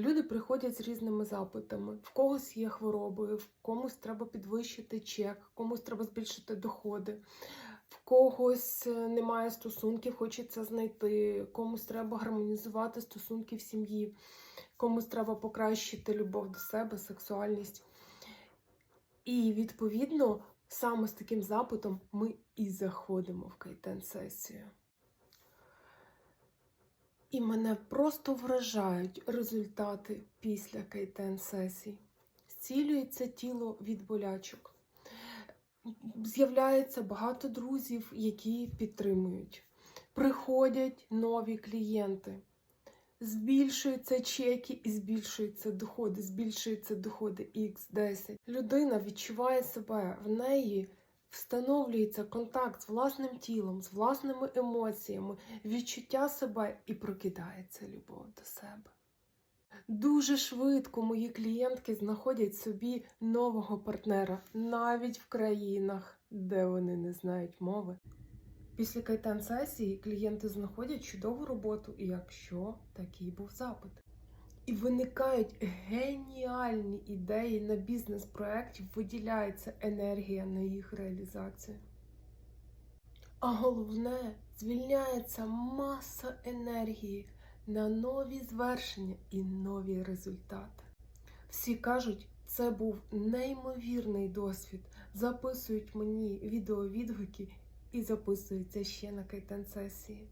Люди приходять з різними запитами. В когось є хворобою, в комусь треба підвищити чек, комусь треба збільшити доходи, в когось е, немає стосунків, хочеться знайти, комусь треба гармонізувати стосунки в сім'ї, комусь треба покращити любов до себе, сексуальність. І відповідно саме з таким запитом ми і заходимо в кайтен-сесію. І мене просто вражають результати після кайтен-сесій. Зцілюється тіло від болячок. З'являється багато друзів, які підтримують. Приходять нові клієнти. Збільшуються чеки і збільшуються доходи, збільшуються доходи X10. Людина відчуває себе, в неї встановлюється контакт з власним тілом, з власними емоціями, відчуття себе і прокидається любов до себе. Дуже швидко мої клієнтки знаходять собі нового партнера навіть в країнах, де вони не знають мови. Після кайтан сесії клієнти знаходять чудову роботу, якщо такий був запит. І виникають геніальні ідеї на бізнес-проєктів, виділяється енергія на їх реалізацію. А головне, звільняється маса енергії на нові звершення і нові результати. Всі кажуть, це був неймовірний досвід. Записують мені відеовідгуки і записуються ще на кайтан сесії.